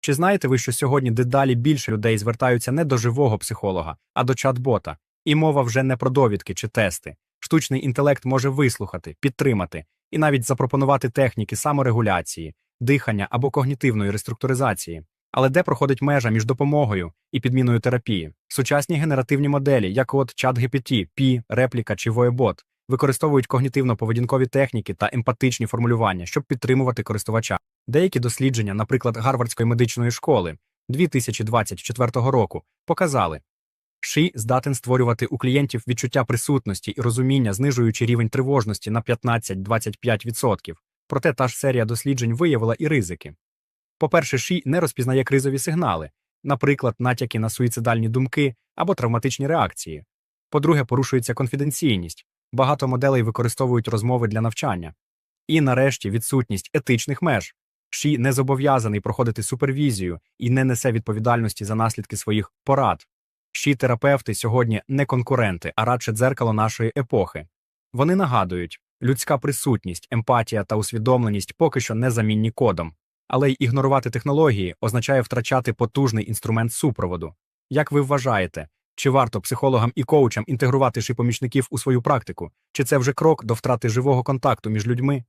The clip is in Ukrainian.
Чи знаєте ви, що сьогодні дедалі більше людей звертаються не до живого психолога, а до чат-бота? І мова вже не про довідки чи тести. Штучний інтелект може вислухати, підтримати і навіть запропонувати техніки саморегуляції, дихання або когнітивної реструктуризації. Але де проходить межа між допомогою і підміною терапії? Сучасні генеративні моделі, як от ChatGPT, Пі, Репліка чи Voebot, використовують когнітивно-поведінкові техніки та емпатичні формулювання, щоб підтримувати користувача. Деякі дослідження, наприклад, Гарвардської медичної школи 2024 року, показали, Ші здатен створювати у клієнтів відчуття присутності і розуміння, знижуючи рівень тривожності на 15-25%. Проте та ж серія досліджень виявила і ризики. По-перше, Ші не розпізнає кризові сигнали, наприклад, натяки на суїцидальні думки або травматичні реакції. По-друге, порушується конфіденційність. Багато моделей використовують розмови для навчання. І, нарешті, відсутність етичних меж. Ші не зобов'язаний проходити супервізію і не несе відповідальності за наслідки своїх порад. Ші терапевти сьогодні не конкуренти, а радше дзеркало нашої епохи. Вони нагадують, людська присутність, емпатія та усвідомленість поки що не замінні кодом, але й ігнорувати технології означає втрачати потужний інструмент супроводу. Як ви вважаєте, чи варто психологам і коучам інтегрувати шипомічників у свою практику, чи це вже крок до втрати живого контакту між людьми?